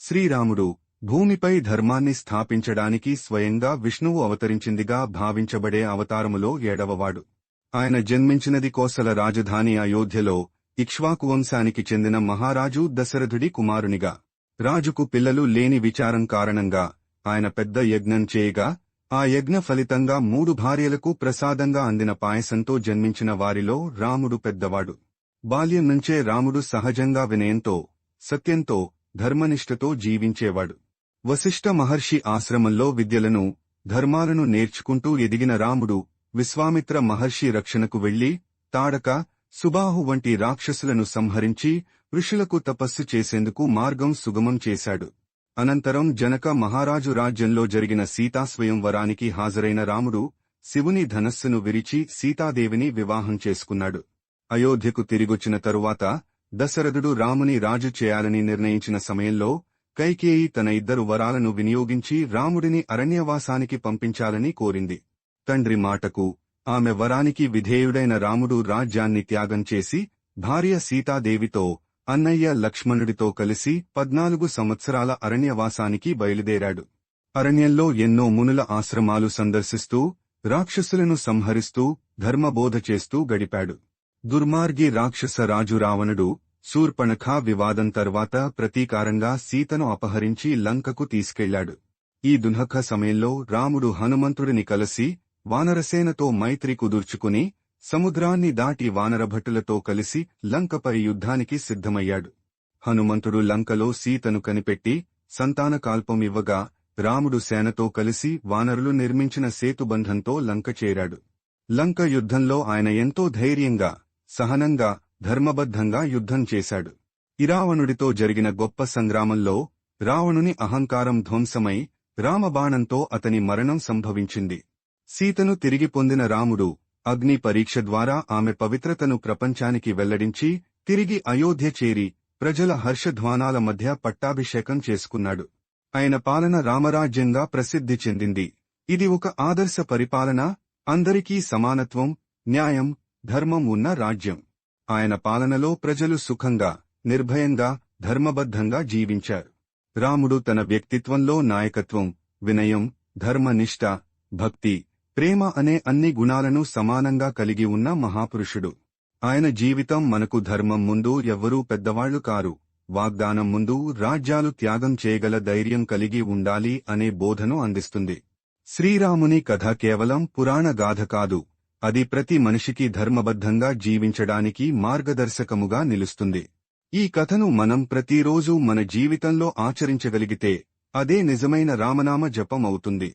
శ్రీరాముడు భూమిపై ధర్మాన్ని స్థాపించడానికి స్వయంగా విష్ణువు అవతరించిందిగా భావించబడే అవతారములో ఏడవవాడు. ఆయన జన్మించినది కోసల రాజధాని అయోధ్యలో ఇక్ష్వాకు వంశానికి చెందిన మహారాజు దశరథుడి కుమారునిగా. రాజుకు పిల్లలు లేని విచారం కారణంగా ఆయన పెద్ద యజ్ఞం చేయగా ఆ యజ్ఞ ఫలితంగా మూడు భార్యలకు ప్రసాదంగా అందిన పాయసంతో జన్మించిన వారిలో రాముడు పెద్దవాడు. బాల్యం నుంచే రాముడు సహజంగా వినయంతో సత్యంతో ధర్మనిష్టతో జీవించేవాడు. వశిష్ఠ మహర్షి ఆశ్రమంలో విద్యలను ధర్మాలను నేర్చుకుంటూ ఎదిగిన రాముడు విశ్వామిత్ర మహర్షి రక్షణకు వెళ్ళి తాడక సుబాహు వంటి రాక్షసులను సంహరించి ఋషులకు తపస్సు చేసేందుకు మార్గం సుగమం చేశాడు. అనంతరం జనక మహారాజు రాజ్యంలో జరిగిన సీతాస్వయంవరానికి హాజరైన రాముడు శివుని ధనస్సును విరిచి సీతాదేవిని వివాహం చేసుకున్నాడు. అయోధ్యకు తిరిగొచ్చిన తరువాత దశరథుడు రాముని రాజు చేయాలని నిర్ణయించిన సమయంలో కైకేయి తన ఇద్దరు వరాలను వినియోగించి రాముడిని అరణ్యవాసానికి పంపించాలని కోరింది. తండ్రి మాటకు ఆమె వరానికి విధేయుడైన రాముడు రాజ్యాన్ని త్యాగం చేసి భార్య సీతాదేవితో అన్నయ్య లక్ష్మణుడితో కలిసి పద్నాలుగు సంవత్సరాల అరణ్యవాసానికి బయలుదేరాడు. అరణ్యంలో ఎన్నో మునుల ఆశ్రమాలు సందర్శిస్తూ రాక్షసులను సంహరిస్తూ ధర్మబోధ చేస్తూ గడిపాడు. దుర్మార్గి రాక్షస రాజు రావణుడు శూర్పణఖ వివాదం తర్వాత ప్రతీకారంగా సీతను అపహరించి లంకకు తీసుకెళ్ళాడు. ఈ దునఖ సమయంలో రాముడు హనుమంతుడిని కలిసి వానరసేనతో మైత్రి కుదుర్చుకుని సముద్రాన్ని దాటి వానరభటులతో కలిసి లంకపై యుద్ధానికి సిద్ధమయ్యాడు. హనుమంతుడు లంకలో సీతను కనిపెట్టి సంతాన కాల్పమివ్వగా రాముడు సేనతో కలిసి వానరులు నిర్మించిన సేతుబంధంతో లంక చేరాడు. లంక యుద్ధంలో ఆయన ఎంతో ధైర్యంగా సహనంగా ధర్మబద్ధంగా యుద్ధం చేశాడు. ఇరావణుడితో జరిగిన గొప్ప సంగ్రామంలో రావణుని అహంకారం ధ్వంసమై రామబాణంతో అతని మరణం సంభవించింది. సీతను తిరిగి పొందిన రాముడు అగ్ని పరీక్ష ద్వారా ఆమె పవిత్రతను ప్రపంచానికి వెల్లడించి తిరిగి అయోధ్య చేరి ప్రజల హర్షధ్వానాల మధ్య పట్టాభిషేకం చేసుకున్నాడు. ఆయన పాలన రామరాజ్యంగా ప్రసిద్ధి చెందింది. ఇది ఒక ఆదర్శ పరిపాలన అందరికీ సమానత్వం న్యాయం ధర్మం ఉన్న రాజ్యం. ఆయన పాలనలో ప్రజలు సుఖంగా నిర్భయంగా ధర్మబద్ధంగా జీవించారు. రాముడు తన వ్యక్తిత్వంలో నాయకత్వం వినయం ధర్మనిష్ట భక్తి ప్రేమ అనే అన్ని గుణాలను సమానంగా కలిగి ఉన్న మహాపురుషుడు. ఆయన జీవితం మనకు ధర్మం ముందు ఎవ్వరూ పెద్దవాళ్ళు కారు. వాగ్దానం ముందు రాజ్యాలు త్యాగం చేయగల ధైర్యం కలిగి ఉండాలి అనే బోధను అందిస్తుంది. శ్రీరాముని కథ కేవలం పురాణ గాథ కాదు అది ప్రతి మనిషికి ధర్మబద్ధంగా జీవించడానికి మార్గదర్శకముగా నిలుస్తుంది. ఈ కథను మనం ప్రతిరోజూ మన జీవితంలో ఆచరించగలిగితే అదే నిజమైన రామనామ జపం అవుతుంది